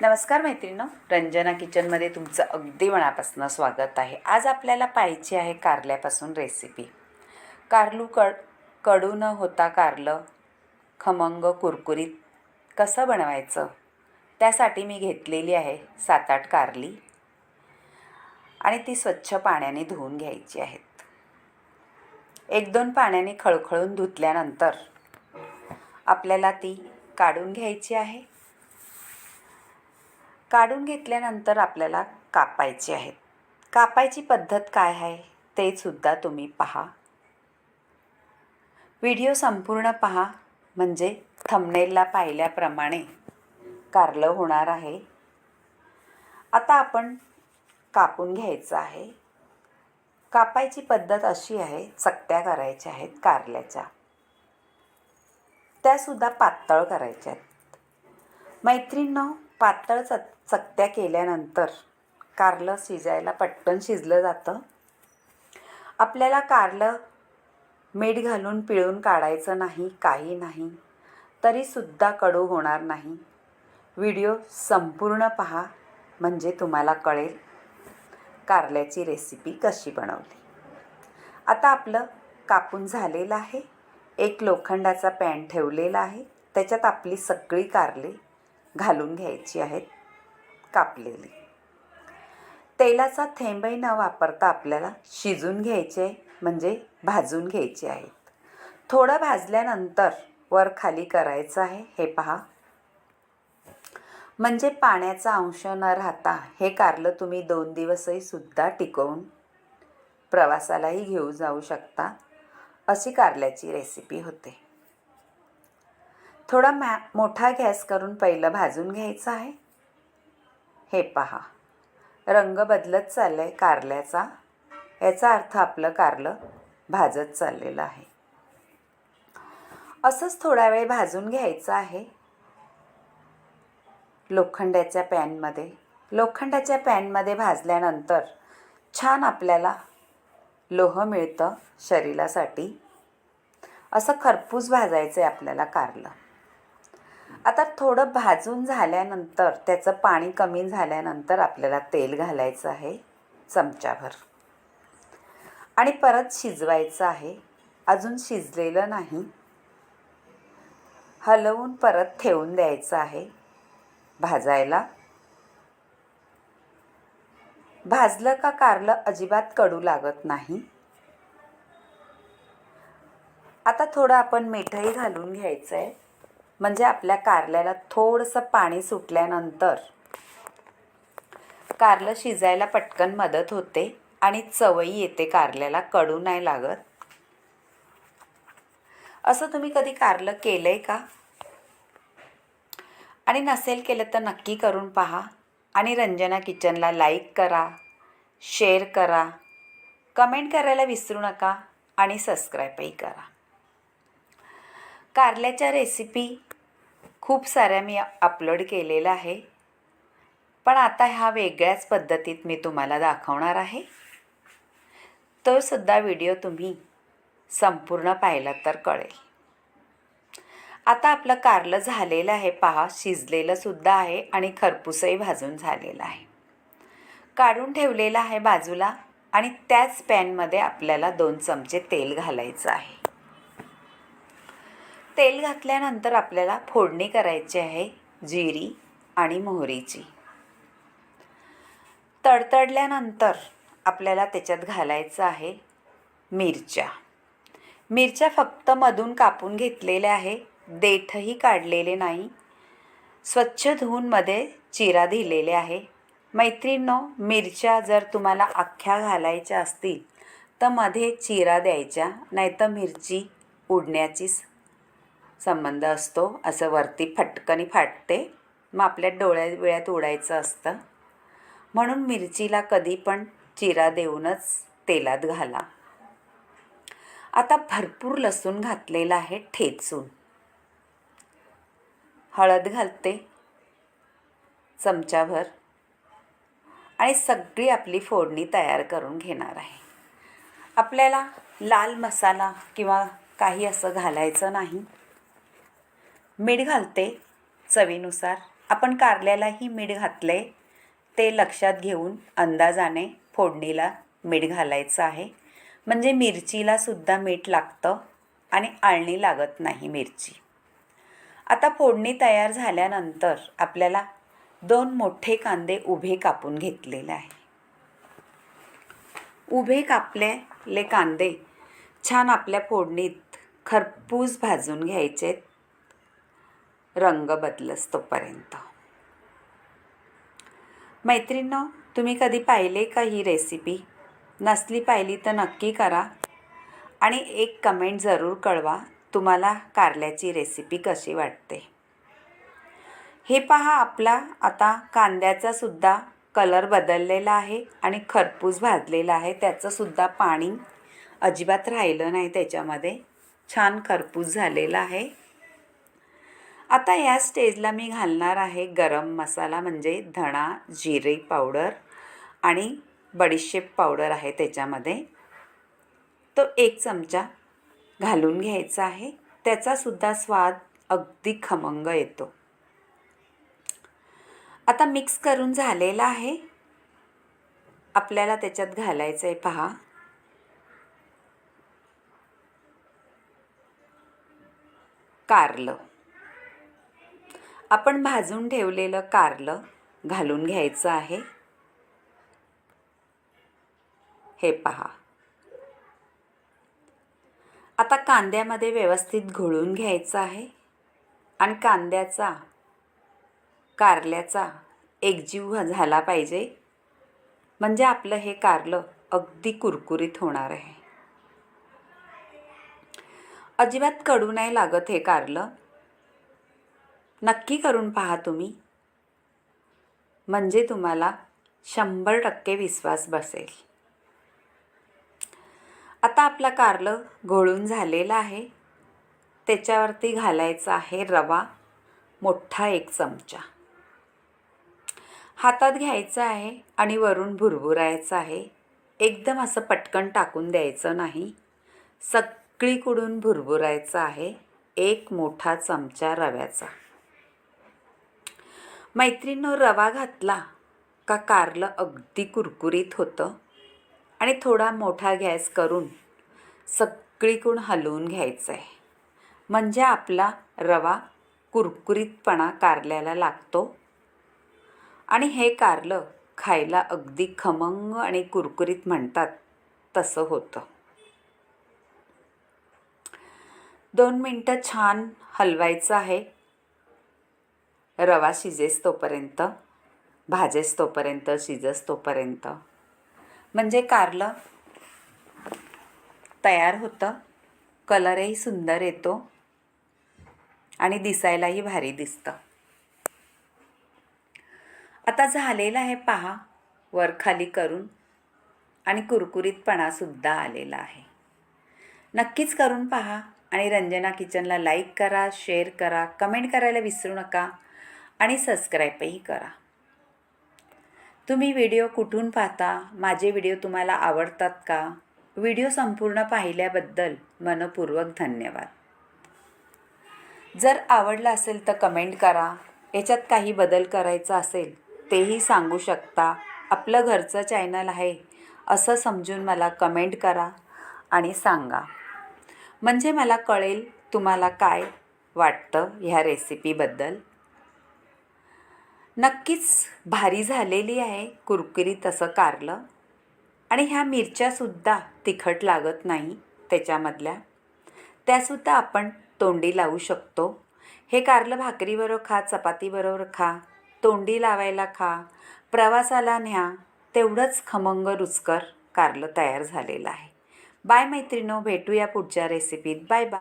नमस्कार मैत्रिणींनो. रंजना किचनमध्ये तुमचं अगदी मनापासून स्वागत आहे. आज आपल्याला पाहिजे आहे कारल्यापासून रेसिपी कारलू कड कडू न होता कारलं खमंग कुरकुरीत कसं बनवायचं? त्यासाठी मी घेतलेली आहे सात आठ कारली आणि ती स्वच्छ पाण्याने धुवून घ्यायची आहेत. एक दोन पाण्याने खळखळून धुतल्यानंतर आपल्याला ती काढून घ्यायची आहे. काढून घेतल्यानंतर आपल्याला कापायचे आहेत. कापायची पद्धत काय आहे ते सुद्धा तुम्ही पहा. व्हिडिओ संपूर्ण पहा म्हणजे थंबनेलला पाहिल्याप्रमाणे कारलं होणार आहे. आता आपण कापून घ्यायचं आहे. कापायची पद्धत अशी आहे चकत्या करायच्या आहेत कारल्याच्या. त्यासुद्धा पातळ करायच्या आहेत. मैत्रिणींनो पातळ चक चकत्या केल्यानंतर कारलं शिजायला पटकन शिजलं जातं. आपल्याला कारलं मीठ घालून पिळून काढायचं नाही काही नाही तरीसुद्धा कडू होणार नाही. व्हिडिओ संपूर्ण पहा म्हणजे तुम्हाला कळेल कारल्याची रेसिपी कशी बनवली. आता आपलं कापून झालेलं आहे एक लोखंडाचा पॅन ठेवलेला आहे त्याच्यात आपली सगळी कारले घालून घ्यायची आहेत कापलेली. तेलाचा थेंबही न वापरता आपल्याला शिजून घ्यायचे म्हणजे भाजून घ्यायचे आहेत. थोडं भाजल्यानंतर वर खाली करायचं आहे हे पहा. म्हणजे पाण्याचा अंश न राहता हे कारलं तुम्ही दोन दिवसही सुद्धा टिकवून प्रवासालाही घेऊ जाऊ शकता अशी कारल्याची रेसिपी होते. थोडा मॅ मोठा गॅस करून पहिलं भाजून घ्यायचं आहे. हे पहा. रंग बदलत चाललं आहे कारल्याचा. याचा अर्थ आपलं कारलं भाजत चाललेलं आहे. असंच थोडा वेळ भाजून घ्यायचं आहे. लोखंडाच्या पॅनमध्ये. लोखंडाच्या पॅनमध्ये भाजल्यानंतर छान आपल्याला लोह मिळतं शरीरासाठी. असं खरपूस भाजायचं आहे आपल्याला कारलं. आता थोडं भाजून झाल्यानंतर त्याचं पाणी कमी झाल्यानंतर आपल्याला तेल घालायचं आहे चमच्याभर आणि परत शिजवायचं आहे. अजून शिजलेलं नाही. हलवून परत ठेवून द्यायचं आहे भाजायला. भाजलं का कारलं अजिबात कडू लागत नाही. आता थोडं आपण मिठही घालून घ्यायचं आहे म्हणजे आपल्या कारल्याला थोडंसं पाणी सुटल्यानंतर. कारलं शिजायला पटकन मदत होते आणि चवही येते कारल्याला कडू नाही लागत. असं तुम्ही कधी कारलं केलं आहे का? आणि नसेल केलं तर नक्की करून पहा. आणि रंजना किचनला लाईक करा शेअर करा कमेंट करायला विसरू नका आणि सबस्क्राईबही करा. कारल्याच्या रेसिपी खूप साऱ्या मी अपलोड केलेल्या आहे. पण आता ह्या वेगळ्याच पद्धतीत मी तुम्हाला दाखवणार आहे. तो सुद्धा व्हिडिओ तुम्ही संपूर्ण पाहिला तर कळेल. आता आपलं कारलं झालेलं आहे पहा शिजलेलं सुद्धा आहे आणि खरपूसही भाजून झालेलं आहे. काढून ठेवलेलं आहे बाजूला आणि त्याच पॅनमध्ये आपल्याला दोन चमचे तेल घालायचं आहे. तेल घातल्यानंतर आपल्याला फोडणी करायची आहे जिरी आणि मोहरीची. तडतडल्यानंतर आपल्याला त्याच्यात घालायचं आहे मिरच्या. मिरच्या फक्त मधून कापून घेतलेल्या आहे देठही काढलेले नाही. स्वच्छ धुवूनमध्ये चिरा दिलेले आहे. मैत्रिणींनो मिरच्या जर तुम्हाला अख्ख्या घालायच्या असतील तर मध्ये चिरा द्यायच्या नाहीतर मिरची उडण्याचीच संबंध असतो. असं वरती फटकनी फाटते. मग आपल्या डोळ्या वेळ्यात उडायचं असतं. म्हणून मिरचीला कधी पण चिरा देऊनच तेलात घाला. आता भरपूर लसूण घातलेला आहे ठेचून. हळद घालते. चमच्याभर आणि सगळी आपली फोडणी तयार करून घेणार आहे. आपल्याला लाल मसाला किंवा काही असं घालायचं नाही. मीठ घालते चवीनुसार. आपण कारल्यालाही मीठ घातले ते लक्षात घेऊन अंदाजाने फोडणीला मीठ घालायचं आहे. म्हणजे मिरचीला सुद्धा मीठ लागतं आणि आळणी लागत नाही मिरची. आता फोडणी तयार झाल्यानंतर आपल्याला दोन मोठे कांदे उभे कापून घेतलेले आहे. उभे कापलेले कांदे छान आपल्या फोडणीत खरपूस भाजून घ्यायचेत. रंग बदलस तोपर्यंत. मैत्रिणींनो तुम्ही कधी पाहिले का ही रेसिपी नसली पाहिली तर नक्की करा. आणि एक कमेंट जरूर कळवा तुम्हाला कारल्याची रेसिपी कशी वाटते. हे पहा आपला आता कांद्याचा सुद्धा कलर बदललेला आहे आणि खरपूस भाजलेला आहे त्याचंसुद्धा पाणी अजिबात राहिलं नाही त्याच्यामध्ये. छान खरपूस झालेला आहे. आता या स्टेजला मी घालणार आहे गरम मसाला म्हणजे धणा जिरे पावडर आणि बडीशेप पावडर आहे त्याच्यामध्ये. तो एक चमचा घालून घ्यायचा आहे. त्याचासुद्धा स्वाद अगदी खमंग येतो. आता मिक्स करून झालेला आहे. आपल्याला त्याच्यात घालायचं आहे पहा. कारलं. आपण भाजून ठेवलेलं कारलं घालून घ्यायचं आहे. हे पहा. आता कांद्यामध्ये व्यवस्थित घोळून घ्यायचं आहे आणि कांद्याचा कारल्याचा एकजीव झाला पाहिजे. म्हणजे आपलं हे कारलं अगदी कुरकुरीत होणार आहे. अजिबात कडू नाही लागत हे कारलं. नक्की करून पहा तुम्ही. म्हणजे तुम्हाला शंभर टक्के विश्वास बसेल. आता आपला कारलं घोळून झालेलं आहे. त्याच्यावरती घालायचा आहे रवा मोठा एक चमचा. हातात घ्यायचं आहे आणि वरून भुरभुरायचं आहे. एकदम असं पटकन टाकून द्यायचं नाही. सगळीकडून भुरभुरायचं आहे. एक मोठा चमचा रव्याचा. मैत्रिणीनं रवा घातला का कारलं अगदी कुरकुरीत होतं. आणि थोडा मोठा गॅस करून सगळीकडून हलवून घ्यायचं आहे म्हणजे आपला रवा कुरकुरीतपणा कारल्याला लागतो. आणि हे कारलं खायला अगदी खमंग आणि कुरकुरीत म्हणतात तसं होतं. दोन मिनटं छान हलवायचं आहे. रवा शिजेस तोपर्यंत भाजेस तोपर्यंत शिजस तोपर्यंत म्हणजे कारलं तयार होतं कलरही सुंदर येतो आणि दिसायलाही भारी दिसतं. आता झालेलं आहे पहा वर खाली करून आणि कुरकुरीतपणासुद्धा आलेला आहे. नक्कीच करून पहा आणि रंजना किचनला लाईक करा शेअर करा कमेंट करायला विसरू नका. आणि सबस्क्राईबही करा. तुम्ही व्हिडिओ कुठून पाहता? माझे व्हिडिओ तुम्हाला आवडतात का? व्हिडिओ संपूर्ण पाहिल्याबद्दल मनपूर्वक धन्यवाद. जर आवडला असेल तर कमेंट करा. याच्यात काही बदल करायचा असेल तेही सांगू शकता. आपलं घरचं चॅनल आहे असं समजून मला कमेंट करा आणि सांगा. म्हणजे मला कळेल तुम्हाला काय वाटतं ह्या रेसिपीबद्दल नक्कीच भारी झालेली आहे. कुरकुरीत असं कारलं. आणि ह्या मिरच्यासुद्धा तिखट लागत नाही त्याच्यामधल्या. त्यासुद्धा आपण तोंडी लावू शकतो. हे कारलं भाकरीबरोबर खा चपातीबरोबर खा तोंडी लावायला खा प्रवासाला न्या तेवढंच खमंग रुचकर कारलं तयार झालेलं आहे. बाय मैत्रिणो भेटूया पुढच्या रेसिपीत बाय बाय.